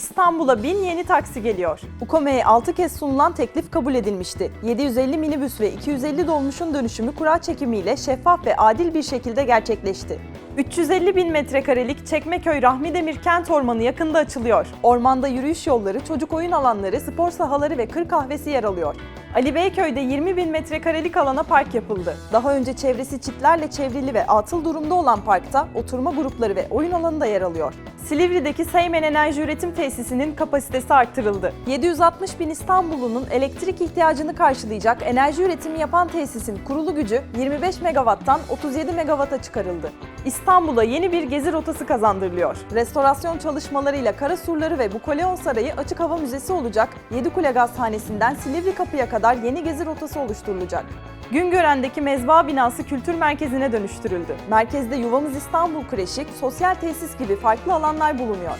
İstanbul'a bin yeni taksi geliyor. UKOME'ye 6 kez sunulan teklif kabul edilmişti. 750 minibüs ve 250 dolmuşun dönüşümü kura çekimiyle şeffaf ve adil bir şekilde gerçekleşti. 350 bin metrekarelik Çekmeköy Rahmi Demir Kent Ormanı yakında açılıyor. Ormanda yürüyüş yolları, çocuk oyun alanları, spor sahaları ve kır kahvesi yer alıyor. Ali Beyköy'de 20 bin metrekarelik alana park yapıldı. Daha önce çevresi çitlerle çevrili ve atıl durumda olan parkta oturma grupları ve oyun alanı da yer alıyor. Silivri'deki Seymen Enerji Üretim Tesisi'nin kapasitesi arttırıldı. 760 bin İstanbullunun elektrik ihtiyacını karşılayacak enerji üretimi yapan tesisin kurulu gücü 25 megawatttan 37 megawata çıkarıldı. İstanbul'a yeni bir gezi rotası kazandırılıyor. Restorasyon çalışmalarıyla Kara Surları ve Bukoleon Sarayı açık hava müzesi olacak. Yedikule Gazhanesi'nden Silivri Kapı'ya kadar yeni gezi rotası oluşturulacak. Güngören'deki mezba binası kültür merkezine dönüştürüldü. Merkezde Yuvamız İstanbul Kreşik, sosyal tesis gibi farklı alanlar bulunuyor.